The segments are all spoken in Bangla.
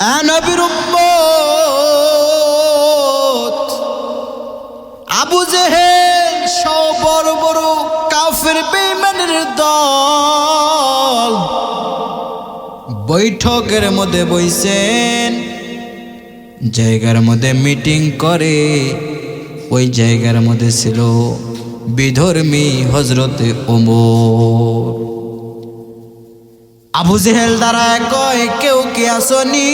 নবীর আবু জেহেল সব বড় বড় কাফের বেইমানের দল বৈঠকের মধ্যে বইছেন, জায়গার মধ্যে মিটিং করে, ওই জায়গার মধ্যে ছিল বিধর্মী হজরতে ওমর। আবু জেহেল দ্বারা কয়, কেউ কে আসনি?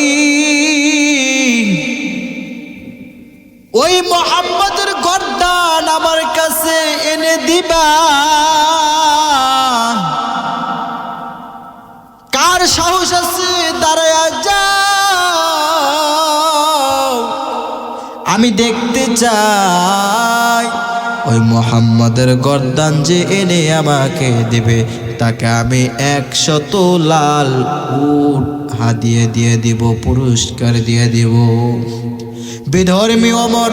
ওই মোহাম্মদের গর্দান আমার কাছে এনে দিবা। কার সাহস আছে দাঁড়ায় যাও? আমি দেখতে চাই, ওই মোহাম্মদের গর্দান যে এনে আমাকে দেবে। তাকে আমি একশত লাল উট হাদিয়ে দিয়ে দিব, পুরস্কার দিয়ে দিব। বিধর্মী অমর,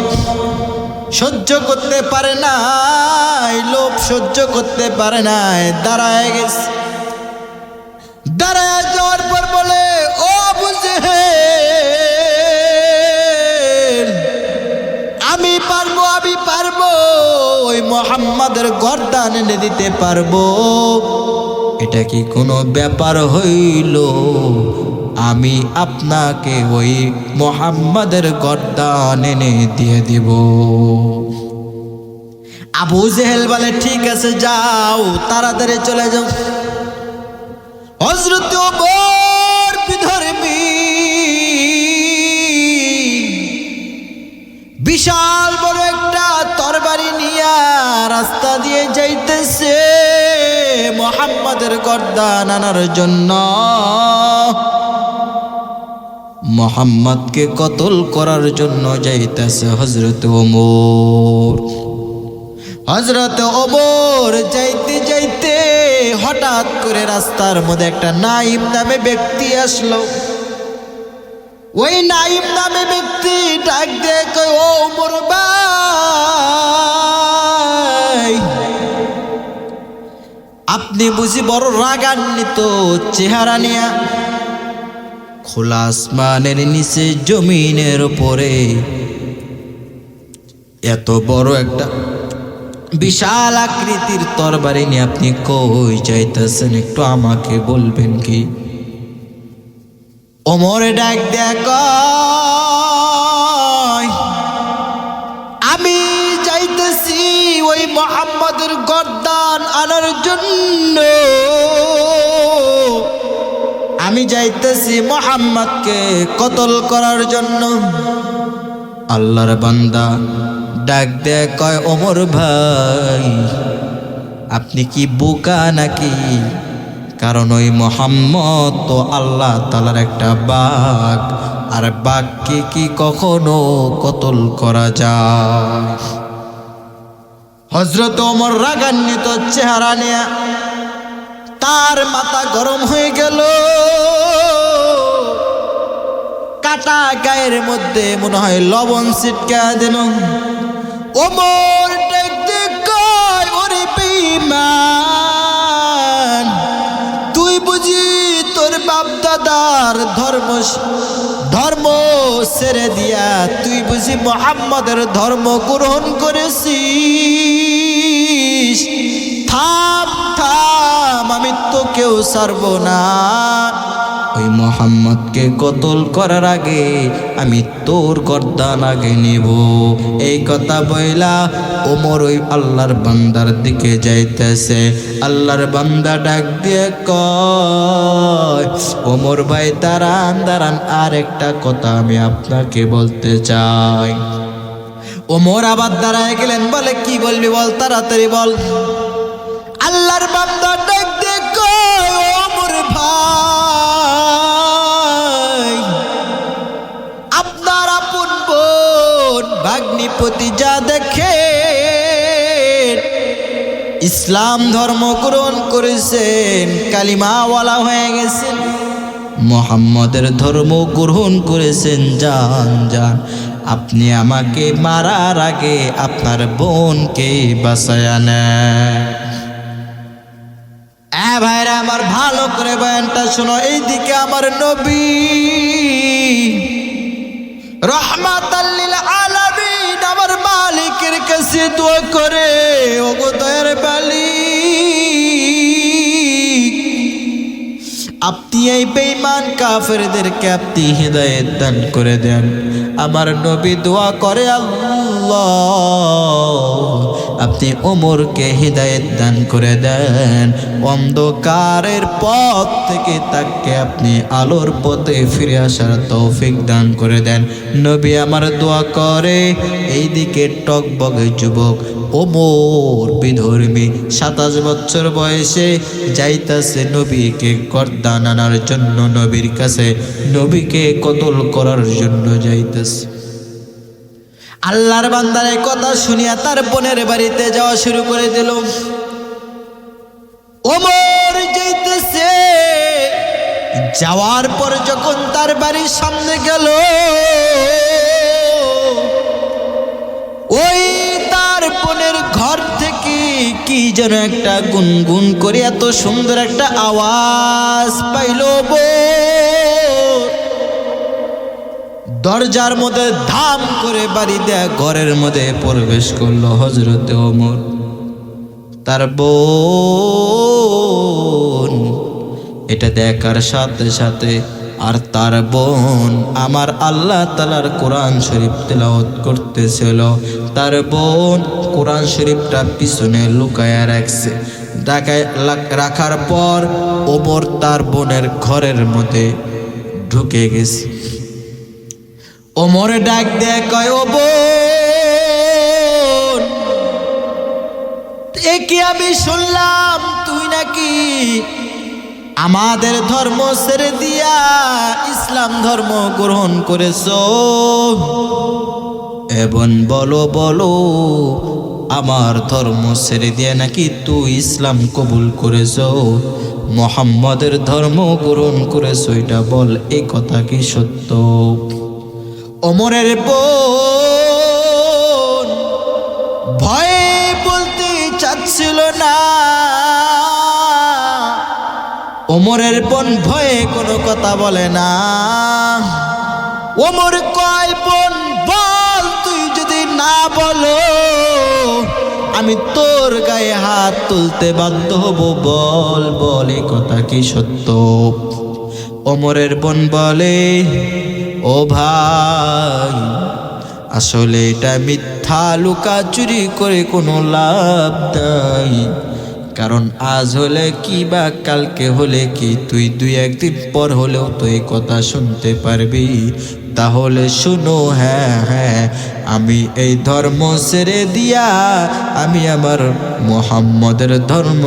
সহ্য করতে পারে নাই, লোভ সহ্য করতে পারে নাই, দাঁড়ায় গেছে। দাঁড়ায় যাওয়ার পর বলে, ও বুঝে আমি পারব আমি পারব, ওই মোহাম্মদের গর্দান এনে দিতে পারব। এটা কি কোনো ব্যাপার হইল? আমি আপনাকে ওই মোহাম্মদের গর্দান এনে দিয়ে দিব। আবু জেহেল বলে, ঠিক আছে, যাও, তাড়াতাড়ি চলে যাও। হজরত গর্দান আনার জন্য। মোহাম্মদকে কতল করার জন্য যাইতেছে হজরত ওমর। হজরত ওমর যাইতে যাইতে হঠাৎ করে রাস্তার মধ্যে একটা নাইম নামে ব্যক্তি আসলো। ওই নাইম নামে ব্যক্তি ডাক দিয়ে ওমর ভাই! আপনি বুঝি বড় রাগান্বিত, চেহারা নিয়া খোলা আসমানের নিচে জমিনের উপরে। এত বড় একটা বিশাল আকৃতির তরবারি নিয়ে আপনি কই যাইতেছেন? একটু আমাকে বলবেন কি? ওমরে ডাক দেখ আমি যাইতেছি ওই মোহাম্মদের গর্দান আনার জন্য। আমি যাইতেছি মোহাম্মদকে কতল করার জন্য। আল্লাহর বান্দা ডাক দেয়, কয়, ওমর ভাই, আপনি কি বোকা নাকি? কারণ ওই মোহাম্মদ তো আল্লাহ তালার একটা বাঘ। আর বাঘকে কি কখনো কতল করা যায়? হজরত ওমর রাগান্বিত চেহারা নিয়ে তার মাথা গরম হয়ে গেল। কাটা গায়ের মধ্যে মনে হয় লবণ ছিটকা দিল। ওমর তুই বুঝি তোর বাপ দাদার ধর্ম ধর্ম ছেড়ে দিয়া তুই বুঝি মোহাম্মদের ধর্ম গ্রহণ করেছিস? থাম থাম, আমি তো কেউ ছাড়ব না। ওই মোহাম্মদকে কতল করার আগে আমি তোর গর্দান আগে নিব। এই কথা বইলা ওমর ওই আল্লাহর বান্দার দিকে যাইতেছে। আল্লাহর বান্দা ডাক দিয়ে কয়, ওমর ভাই, দাঁড়ান দাঁড়ান আর একটা কথা আমি আপনাকে বলতে চাই। ওমর আবার দাঁড়ায় গেলেন, বলে, কি বলবি বল, তাড়াতাড়ি বল। আল্লাহর বান্দা ডাক দিয়ে কয়, ওমর ভাই ভাগ্নিপতি যা দেখে ইসলাম ধর্ম গ্রহণ করেছেন, কালিমাওয়ালা হয়ে গেছেন, মোহাম্মদের ধর্ম গ্রহণ করেছেন যান যান আপনি আমাকে মারার আগে আপনার বোনকে বাসায় নেন। হ্যাঁ ভাইরা, আমার ভালো করে বয়ানটা শোনো। এইদিকে আমার নবী আমার কাছে দোয়া করে, ওগো দয়ার বালি। আপনি এই বেঈমান কাফেরদেরকে আপনি হৃদয়ের দান করে দেন। আমার নবী দোয়া করে আল্লাহ। আপনি ওমরকে হৃদয়ের দান করে দেন। অন্ধকারের পথ থেকে তাকে আপনি আলোর পথে ফিরে আসার তৌফিক দান করে দেন। নবী আমার দোয়া করে, এইদিকে টকবগে যুবক, ওমর বিধর্মী, সাতাশ বছর বয়সে যাইতাছে নবীকে গর্দান আনার জন্য নবীর কাছে। নবীকে কতল করার জন্য যাইতাছে। আল্লাহর বান্দার কথা শুনিয়া তার বোনের বাড়িতে যাওয়া শুরু করে দিল। ওমর যাইতেছে। যাওয়ার পর যখন তার বাড়ির সামনে গেল, ওই তার বোনের ঘর থেকে কি যেন একটা গুনগুন করে এত সুন্দর একটা আওয়াজ পাইল বোন দরজার মধ্যে ধাম করে বাড়ি দেয়া ঘরের মধ্যে প্রবেশ করল হজরতে ওমর। তার বোন, এটা দেখার সাথে সাথে আর তার বোন আমার আল্লাহ তালার কোরআন শরীফ তেলাওয়াত করতেছিল। তার বোন কোরআন শরীফটা পিছনে লুকায়া রাখছে। ডাকায় রাখার পর ওমর তার বোনের ঘরের মধ্যে ঢুকে গেছে। ওমরে ডাক দেয়, কয়, ও বোন, এ কি আমি শুনলাম? তুই নাকি আমাদের ধর্ম ছেড়ে দিয়া ইসলাম ধর্ম গ্রহণ করেছ? এবং বলো বলো, আমার ধর্ম ছেড়ে দিয়ে নাকি তুই ইসলাম কবুল করেছ? মোহাম্মদের ধর্ম গ্রহণ করেছ, এটা বল এই কথা কি সত্য? অমরের বোন। ভয়ে বলতে চাচ্ছিল না। ওমরের বোন ভয়ে কোনো কথা বলে না। ওমর কয়, বোন, বল তুই যদি না বলো, আমি তোর গায়ে হাত তুলতে বাধ্য হব। বল, বলে কথা কি সত্য? ওমরের বোন বলে ও ভাই, আসলে এটা মিথ্যা, লুকা চুরি করে কোনো লাভ নাই। কারণ আজ হলে কি বা কালকে হলে কি, তুই দুই একদিন পর হলেও তো এই কথা শুনতে পারবি। তাহলে শুনো হ্যাঁ হ্যাঁ আমি এই ধর্ম ছেড়ে দিয়া আমি আমার মোহাম্মদের ধর্ম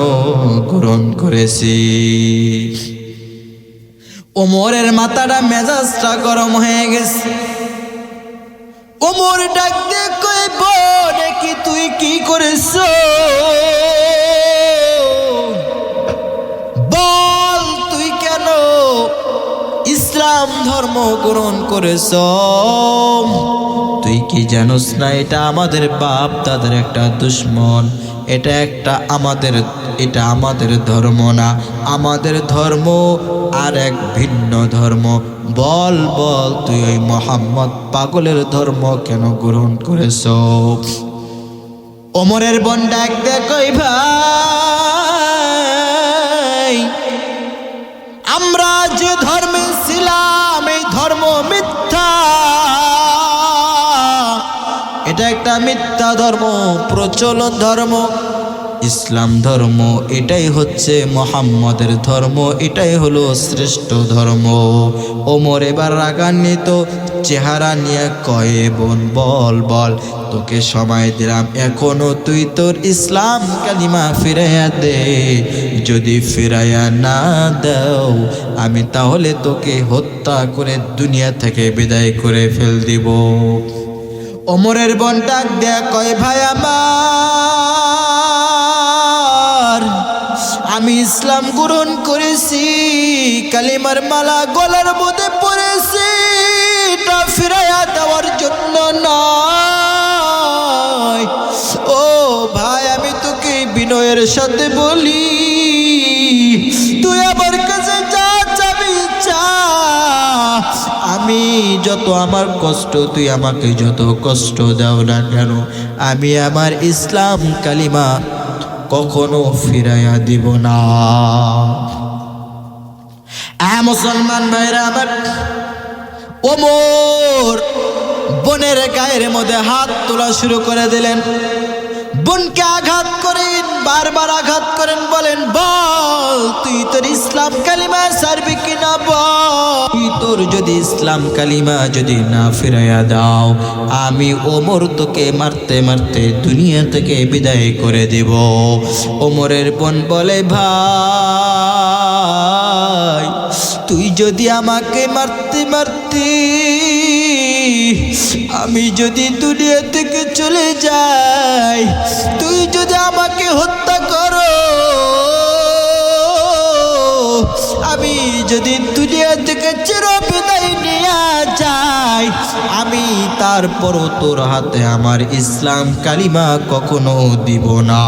গ্রহণ করেছি। ওমরের মাথাটা মেজাজটা গরম হয়ে গেছে। ওমর ডাক দিয়ে কই বোন কি তুই কি করেছ? বল, তুই কেন ইসলাম ধর্ম গ্রহণ করেছ? তুই কি জানোস না, এটা আমাদের বাপ, তাদের একটা দুশ্মন। এটা একটা আমাদের, এটা আমাদের ধর্ম না। আমাদের ধর্ম আর এক ভিন্ন ধর্ম। বল বল, তুই ওই মোহাম্মদ পাগলের ধর্ম কেন গ্রহণ করেছ? ওমরের বন ডাক দেখই ভাই। আমরা যে ধর্মে এটা মিথ্যা ধর্ম, প্রচলন ধর্ম, ইসলাম ধর্ম, এটাই হচ্ছে মোহাম্মদের ধর্ম, এটাই হলো শ্রেষ্ঠ ধর্ম। ওমর এবার রাগান্বিত, চেহারা নিয়ে কয়ে, বোন, বল বল, তোকে সময় দিলাম, এখনও তুই তোর ইসলাম কালিমা ফিরাইয়া দে। যদি ফিরাইয়া না দাও, আমি তাহলে তোকে হত্যা করে দুনিয়া থেকে বিদায় করে ফেল দিব। ওমরের বোন ডাক দেয়া কয়, ভাই আমার, আমি ইসলাম গ্রহণ করেছি, কালিমার মালা গলার মধ্যে পড়েছি এটা ফিরাইয়া দেওয়ার জন্য নয়। ও ভাই, আমি তোকে বিনয়ের সাথে বলি আমি যত আমার কষ্ট, তুই আমাকে যত কষ্ট দাও না কেন? আমি আমার ইসলাম কালিমা কখনো ফিরাইয়া দিব না। মুসলমান ভাইরা আমার ওমর বোনের গায়ের মধ্যে হাত তোলা শুরু করে দিলেন। বোনকে আঘাত করেন, বারবার আঘাত করেন, বলেন, বল, তুই তোর ইসলাম কালিমা সারবি কিনা, বল। তোর যদি ইসলাম কালিমা যদি না ফিরাইয়া দাও, আমি ওমর তোকে মারতে মারতে দুনিয়া থেকে বিদায় করে দেব। ওমরের বোন বলে, ভাই, তুই যদি আমাকে মারতে মারতে, আমি যদি দুনিয়া থেকে চলে যাই, তুই যদি আমাকে হত্যা করো আমি যদি দুনিয়া থেকে চির বিদায় নিয়ে যাই, আমি তারপরও তোর হাতে আমার ইসলাম কালিমা কখনো দিব না।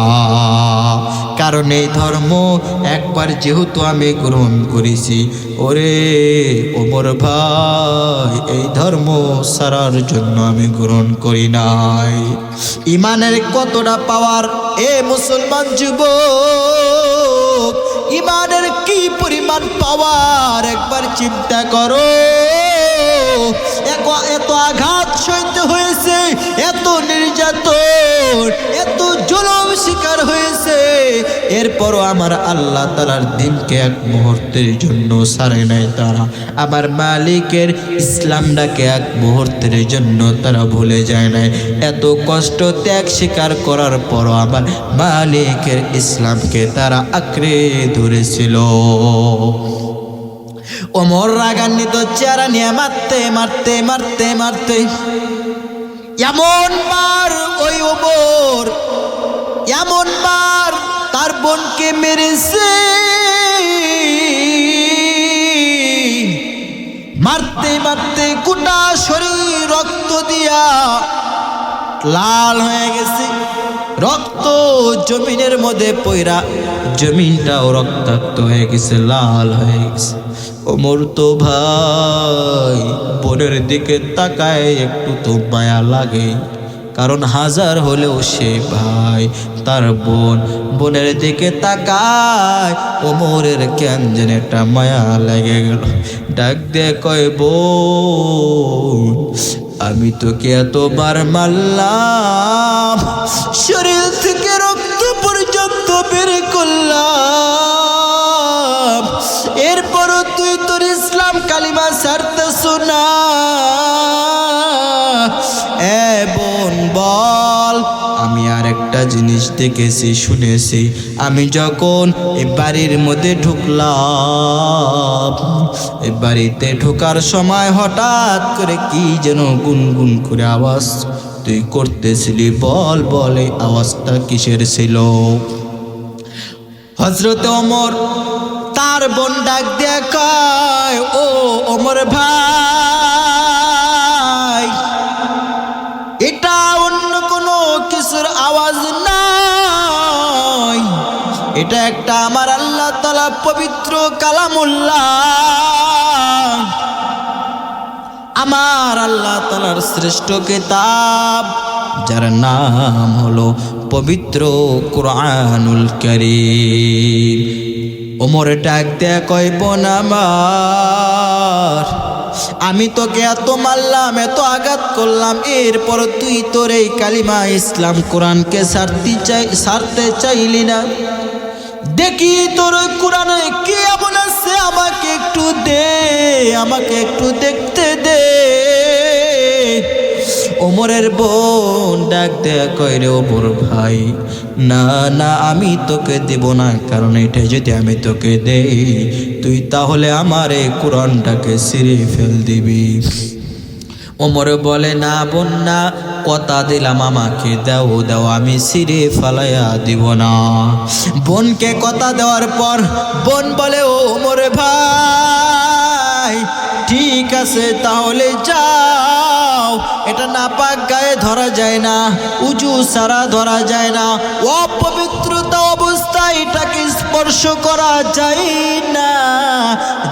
কারণ এই ধর্ম একবার যেহেতু আমি গ্রহণ করেছি, ওরে ওমর ভাই, এই ধর্ম সারার জন্য আমি গ্রহণ করি নাই। ইমানের কতটা পাওয়ার এ মুসলমান যুবক, ইমানের কি পরিমাণ পাওয়ার একবার চিন্তা করো। এত আঘাত সইতে হয়েছে, এত নির্যাতন, এত জলম শিকার হয়েছে। এরপরও আমার আল্লাহ তালার দিনকে এক মুহূর্তের জন্য সারে নাই তারা। আমার মালিকের ইসলামটাকে এক মুহূর্তের জন্য তারা ভুলে যায় নাই। এত কষ্ট ত্যাগ স্বীকার করার পরও আমার মালিকের ইসলামকে তারা আঁকড়ে ধরেছিল। ওমর রাগান্বিত চেহারা নিয়ে মারতে মারতে মারতে মারতে। এমন মার ওই ওমর, এমন মার তার বোনকে মেরেছে। মারতে মারতে গোটা শরীর রক্ত দিয়া লাল হয়ে গেছে। রক্ত জমিনের মধ্যে পইরা জমিনটাও রক্তাক্ত হয়ে গেছে, লাল হয়ে গেছে। ওমর তো ভাই, বোনের দিকে তাকায় একটু তো মায়া লাগে। কারণ হাজার হলেও সে ভাই তার বোন। বোনের দিকে তাকায় ওমরের কেন যেন একটা মায়া লেগে গেল। ডাক দে কয়, বোন, আমি তোকে এতবার মারলাম, শরীর জিনিস দেখেছি, শুনেছি। আমি যখন এই বাড়ির মধ্যে ঢুকলাম এই বাড়িতে ঢোকার সময় হঠাৎ করে কি যেন গুনগুন করে আওয়াজ, তুই করতেছিলি বল বল আওয়াজটা কিসের ছিল? হজরত অমর তার বোন ডাক দেখায় ও অমর ভাই এটা একটা আমার আল্লাহ তালা পবিত্র কালামুল্লাহ। আমার আল্লাহ তালার শ্রেষ্ঠ কেতাব, যার নাম হলো পবিত্র কোরআনুল করিম। ওমর ডাক দেয়া কয় আমি তোকে এত মারলাম, এত আঘাত করলাম, এরপর তুই তোর এই কালিমা ইসলাম কোরআনকে সারতে চাই, সারতে চাইলি না। দেখি তোর কোরআনে কি এমন আছে? আমাকে একটু দে, আমাকে একটু দেখতে দে। ওমরের বোন ডাক দেয়া কয় রে, ওমর ভাই, না না, আমি তোকে দেব না। কারণ এটা যদি আমি তোকে দেই, তুই তাহলে আমার এই কোরআনটাকে সিঁড়ে ফেল দিবি। ওমর বলে, না, বোন, না কথা দিলাম আমাকে, দাও দাও, আমি সিরে ফালাইয়া দিব না। বোনকে কথা দেওয়ার পর বোন বলে, ও ওমর ভাই, ঠিক আছে তাহলে যাও। এটা নাপাক গায়ে ধরা যায় না উঁচু সারা ধরা যায় না। অপবিত্রতা অবস্থায় এটাকে স্পর্শ করা যায় না।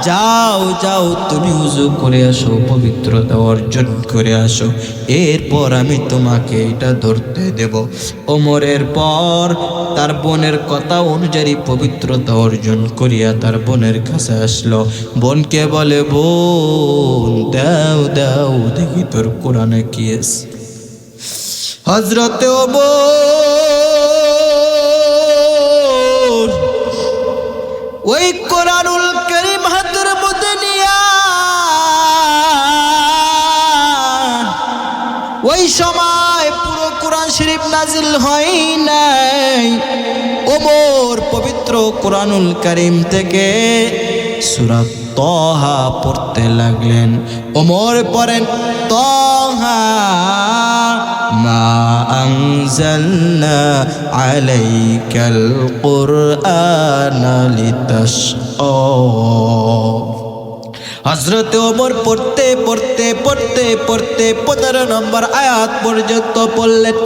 যাও যাও, তুমি উজু করে আসো, পবিত্রতা অর্জন করে আসো। এরপর আমি তোমাকে এটা ধরতে দেব। ওমরের পর তার বোনের কথা অনুযায়ী পবিত্রতা অর্জন করিয়া তার বোনের কাছে আসলো। বোনকে বলে, বোন, দাও দাও, দেখি তোর কোরআনে কি আছে। হজরতে ওই কোরআনুল করিম হাতের মধ্যে নিয়া, ওই সময় পুরো কোরআন শরীফ নাজিল হয় নাই। ওমর পবিত্র কোরআনুল করিম থেকে সুরাত তহা পড়তে লাগলেন। ওমর পড়েন, তহা মা আনজালনা আলাইকাল কুরআনা লিতাশকা হজরত ওমর পড়তে পড়তে পড়তে পড়তে পনেরো নম্বর আয়াত পর্যন্ত পড়লেন।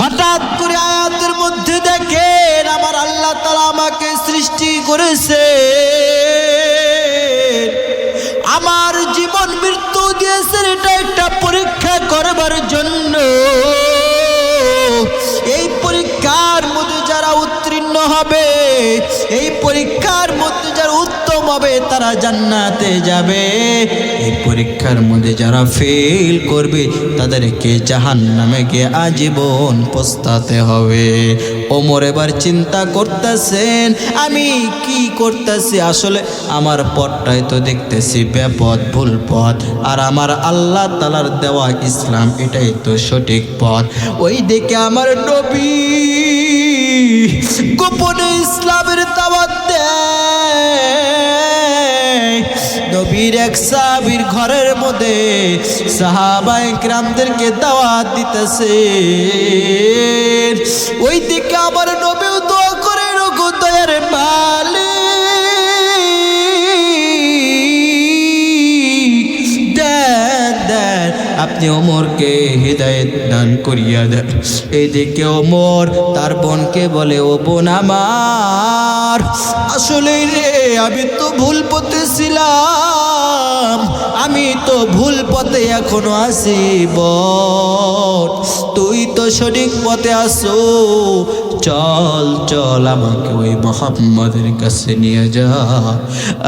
হঠাৎ করে আয়াতের মধ্যে দেখেন আমার আল্লাহ তালা আমাকে সৃষ্টি করেছে। হবে। এই পরীক্ষার মধ্যে যারা উত্তম হবে, তারা জান্নাতে যাবে। এই পরীক্ষার মধ্যে যারা ফেল করবে, তাদেরকে জাহান নামে গিয়ে আজীবন পস্তাতে হবে। ওমর এবার চিন্তা করতেছেন, আমি কি করতেছি? আসলে আমার পথটাই তো দেখতেছি, বেপথ, ভুল পথ। আর আমার আল্লাহ তালার দেওয়া ইসলাম, এটাই তো সঠিক পথ। ওই দিকে আমার নবী গোপনে ইসলামের দাওয়াত নবীর এক সাহাবীর ঘরের মধ্যে সাহাবাই গ্রামদেরকে দাওয়াত দিতেছে ওই দিকে আবার নবীও দোয়া করে রঘু দয়ার মালিক আপনি ওমরকে হৃদায়ত দান করিয়া দেয়। এদিকে ওমর তার বোনকে বলে, ও বোন আমার আসলে রে, আমি তো ভুল পথে ছিলাম। আমি তো ভুল পথে এখনও বট। তুই তো সঠিক পথে আসো চল চল আমাকে ওই মোহাম্মদের কাছে নিয়ে যা।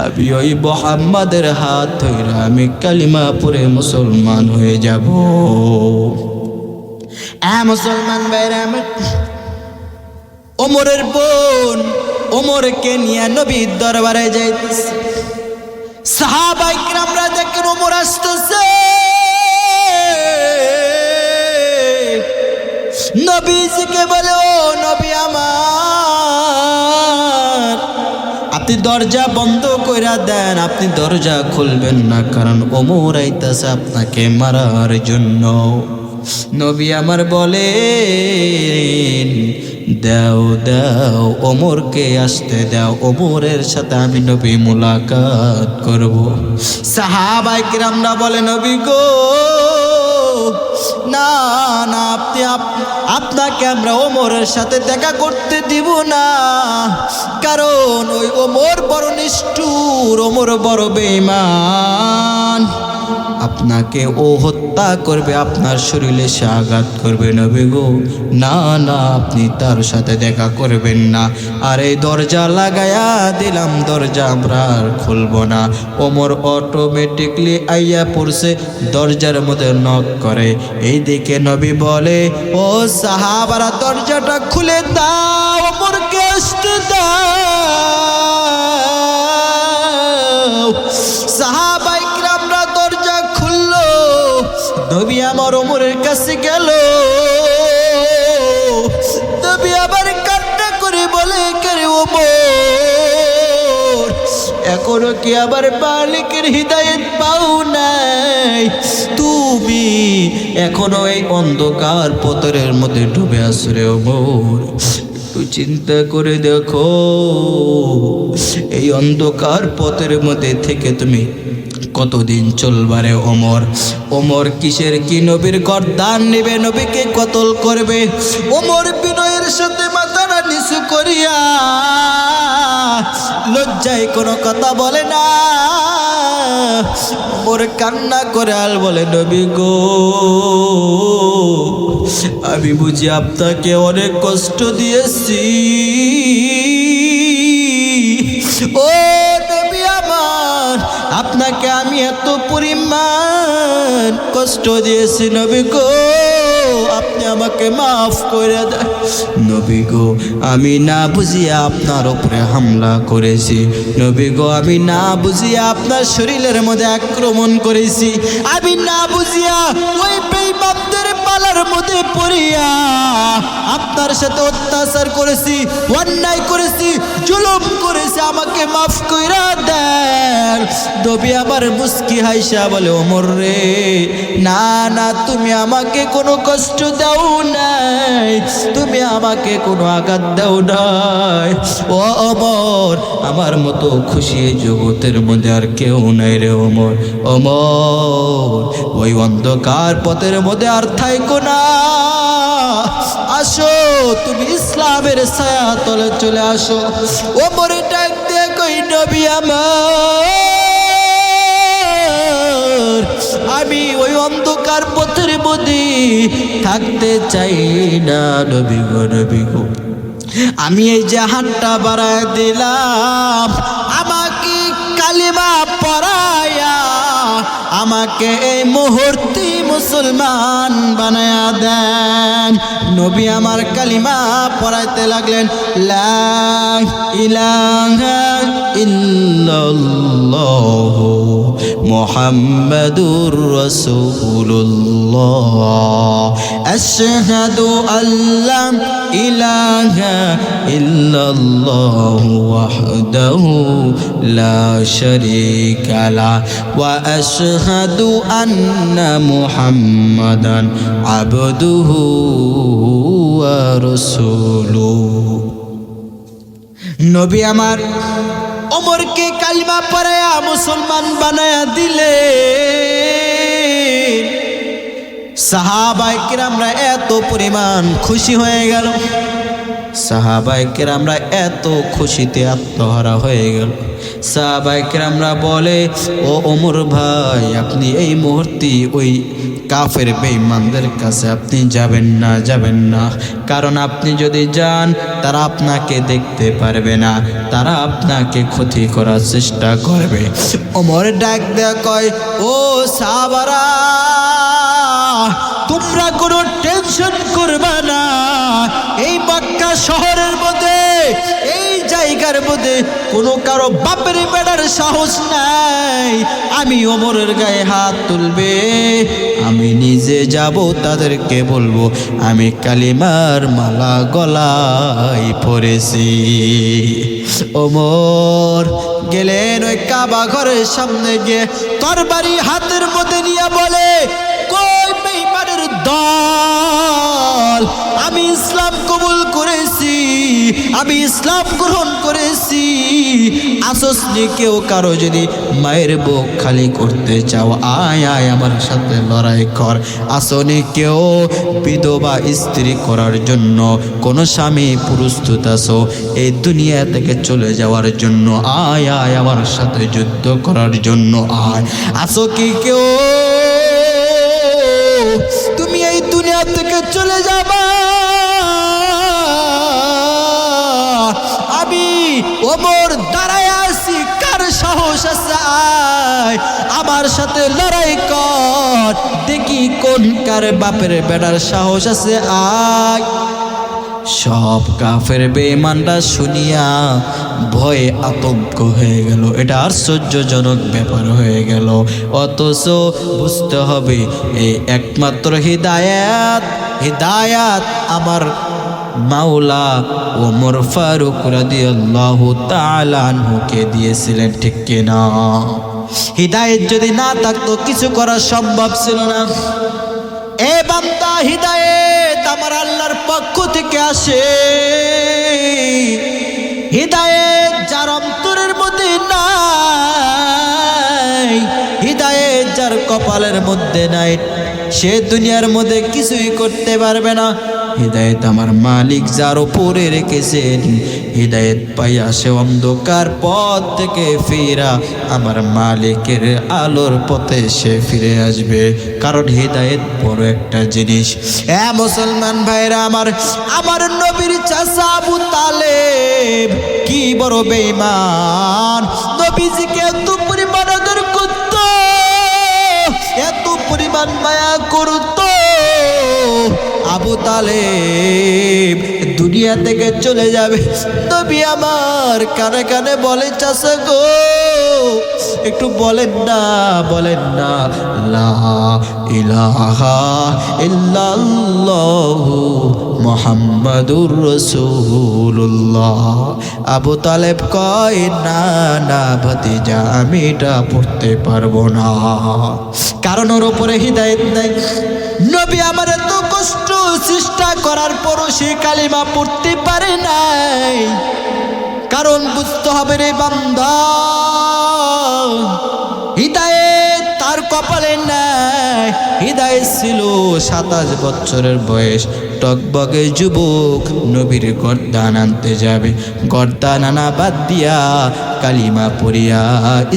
আমি ওই মোহাম্মদের হাত ধরে আমি কালিমা পরে মুসলমান হয়ে যাব। হ্যাঁ মুসলমান ভাইরা ওমরের বোন, ওমরকে নিয়ে নবীর দরবারে যাইতেছে। সাহাবাই আমরা দেখেন ওমর আসতেছে। নবীজিকে বলে, ও নবী আমার, আপনি দরজা বন্ধ কইরা দেন, আপনি দরজা খুলবেন না, কারণ ওমর আইতাছে আপনাকে মারার জন্য। নবী আমার বলে দাও দাও, ওমরকে আসতে দাও, ওমরের সাথে আমি নবী মুলাকাত করব। সাহাবাই কিরামরা বলে, নবী গো, না না, আপনি আপ- আপনাকে আমরা ওমরের সাথে দেখা করতে দিব না। কারণ ওই ওমর বড় নিষ্ঠুর, ওমর বড় বেঈমান। আপনাকে ও হত্যা করবে, আপনার শরীরে সে আঘাত করবে। নবী গো, না না, আপনি তার সাথে দেখা করবেন না। আর এই দরজা লাগায়া দিলাম, দরজা আমরা আর খুলব না। ওমর অটোমেটিকলি আইয়া পড়ছে, দরজার মধ্যে নক করে। এই দিকে নবী বলে, ও সাহাবারা, দরজাটা খুলে দাও, ওমরকে আসতে দাও। নবী আমার ওমরের কাছে গেল। নবী আবার কান্না করে বলে করে ওমর? এখনও কি আবার মালিকের হৃদায়ত পাও নাই? তুমি এখনও এই অন্ধকার পতরের মধ্যে ডুবে আসরে ওমর। একটু চিন্তা করে দেখো, এই অন্ধকার পথের মধ্যে থেকে তুমি কতদিন চলবারে ওমর? ওমর কিসের কি নবীর গরদান নেবে? নবীকে কতল করবে? ওমর বিনয়ের সাথে মাথাটা নিচু করিয়া লজ্জায় কোনো কথা বলে না। ওর কান্না করে আল বলে, নবী গো, আমি বুঝি আপনাকে অনেক কষ্ট দিয়েছি। ও পরিমাণ কষ্ট দিয়েছে নবী গো। আমাকে মাফ করে দেন নবী গো, আমি না বুঝিয়ে আপনার উপরে হামলা করেছি। নবী গো, আমি না বুঝিয়ে আপনার শরীরের মধ্যে আক্রমণ করেছি। আমি না বুঝিয়া ওই বেইমানদের পালার মধ্যে পড়িয়া আপনার সাথে অত্যাচার করেছি, অন্যায় করেছি, জুলুম করেছি, আমাকে মাফ কইরা দেন। দবি আবার মুস্কি হাইসা বলে, ওমর রে, না না, তুমি আমাকে কোনো কষ্ট দাও নাই। তুমি আমাকে কোনো আঘাত দাও নাই। ও অমর, আমার মতো খুশি জগতের মধ্যে আর কেউ নাই রে অমর। অমর, ওই অন্ধকার পথের মধ্যে আর থাইকো না। আসো, তুমি ইসলামের ছায়া তলে চলে আসো। ওমরে ডাক দিয়ে কই নবী আমার? আমি ওই অন্ধকার পথের মধ্যে থাকতে চাই না, নবী গো নবী গো। আমি এই যে হাতটা বাড়ায় দিলাম, আমাকে কালিমা পড়ায়া আমাকে এই মুহূর্তে মুসলমান বানায়া দেন। নবী আমার কালিমা পড়াইতে লাগলেন মুহাম্মাদুর রাসূলুল্লাহ। আশহাদু আল্লা ইলাহা ইল্লাল্লাহ ওয়াহদাহু লা শারীকা লা ওয়া আশহাদু আন্না মুহাম্মাদান আবদুহু ওয়া নবী আমার ওমরকে কালিমা পড়ায়া মুসলমান বানায়া দিলে সাহাবাই কিরামরা এত পরিমাণ খুশি হয়ে গেল। সাহাবাই কিরামরা এত খুশিতে আত্মহারা হয়ে গেল। সাহাবাই কিরামরা বলে, ও ওমর ভাই, আপনি এই মুহূর্তে ওই কাফের বেঈমানদের কাছে আপনি যাবেন না যাবেন না। কারণ আপনি যদি যান, তারা আপনাকে দেখতে পারবে না। তারা আপনাকে ক্ষতি করার চেষ্টা করবে। ওমর ডাক দেয়া কয়, ও সাবারা তোমরা কোনো টেনশন করবে না। শহরের মধ্যে, এই জায়গার মধ্যে কোনো কারও বাপের বেড়ার সাহস নাই। আমি ওমরের গায়ে হাত তুলবে, আমি নিজে যাব তাদেরকে বলব, আমি কালিমার মালা গলায় পরেছি। ওমর গেলেন ওই কাবা ঘরের সামনে গিয়ে, তরবারি হাতের মধ্যে নিয়ে বলে, কই বেঈমানের দল। আমি ইসলাম কবুল করেছি, আমি ইসলাম গ্রহণ করেছি। আসসনি কেউ কারও যদি মায়ের বুক খালি করতে চাও, আয় আয় আমার সাথে লড়াই কর। আসনি কেউ বিধবা স্ত্রী করার জন্য, কোনো স্বামী প্রস্তুত আসো এই দুনিয়া থেকে চলে যাওয়ার জন্য, আয় আয় আমার সাথে যুদ্ধ করার জন্য, আয়। আসো কি কেউ? থেকে চলে যাবা। আমি ওমর দাঁড়ায় আছি, কার সাহস আছে আমার সাথে লড়াই কর, দেখি কোন কার বাপের বেড়ার সাহস আছে আয়। সব কাফের বেমানরা শুনিয়া ভয়ে আতঙ্ক হয়ে গেল। এটা আশ্চর্যজনক ব্যাপার হয়ে গেল। অথচ বুঝতে হবে, এই একমাত্র হৃদায়াত হৃদায়াত আমার মাওলা ওমর ফারুক রাদিয়াল্লাহু তাআলা আনহুকে দিয়েছিলেন, ঠিক কিনা হৃদায়ত যদি না থাকতো, কিছু করা সম্ভব ছিল না। এ বান্দা, হৃদায়ত! আমার আল্লাহর পক্ষ থেকে আসে। হৃদায়ত যার অন্তরের মধ্যে নাই হৃদায়ত যার কপালের মধ্যে নাই, সে দুনিয়ার মধ্যে কিছুই করতে পারবে না। হৃদায়ত আমার মালিক যার উপরে রেখেছেন হৃদায়ত পাইয়া সে অন্ধকার পথ থেকে ফিরা। আমার মালিকের আলোর পথে সে ফিরে আসবে। কারণ হৃদায়ত বড় একটা জিনিস। হ্যাঁ মুসলমান ভাইরা আমার আমার নবীর চাষা আবু কি বড় বেঈমান। নবীজিকে এত পরিমাণ আদর করত, এত পরিমাণ মায়া করত। আবু তালেব দুনিয়া থেকে চলে যাবে। নবী আমার কানে কানে বলে চাষা গো, একটু বলেন না বলেন না, লা ইলাহা ইল্লাল্লাহু মোহাম্মদুর রসুল্লাহ আবু তালেব কয়, না না, ভাতিজা, আমি এটা পড়তে পারব না। কারণ ওর উপরে হৃদায়ত নাই। নবী আমার করার পরও সে কালিমা পড়তে পারে নাই। কারণ বুঝতে হবে রে বান্দা হিতায়ে তার কপালে নাই হৃদায়ত ছিল সাতাশ বছরের বয়স। টকবগে যুবক নবীর গর্দান আনতে যাবে। গর্দান আনা বাদ দিয়া কালিমা পড়িয়া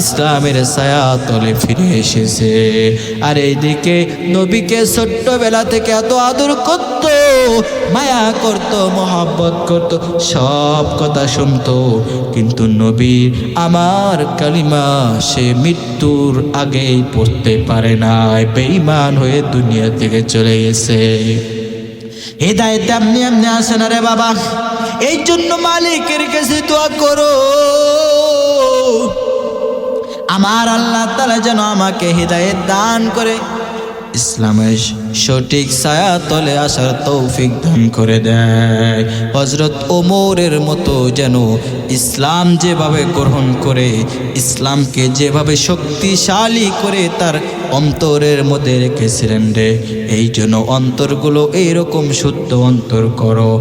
ইসলামের ছায়া তলে ফিরে এসেছে। আর এইদিকে নবীকে ছোট্টবেলা থেকে এত আদর করত, মায়া করত, মহাব্বত করত, সব কথা শুনতো। কিন্তু নবীর আমার কালিমা সে মৃত্যুর আগেই পড়তে পারে না বেঈমান হয়ে দুনিয়া থেকে চলে গেছে। হৃদায়ত এমনি এমনি আসে না রে বাবা, এই জন্য মালিকের কাছে দোয়া করো। আমার আল্লাহ তালা যেন আমাকে হৃদায়ত দান করে ইসলামের সঠিক ছায়া তলে আসার তৌফিক ধন করে দেয়। হজরত ওমরের মতো যেন ইসলাম যেভাবে গ্রহণ করে, ইসলামকে যেভাবে শক্তিশালী করে তার অন্তরের মধ্যে রেখেছিলেন রে, এই জন্য অন্তরগুলো এইরকম শুদ্ধ অন্তর করো।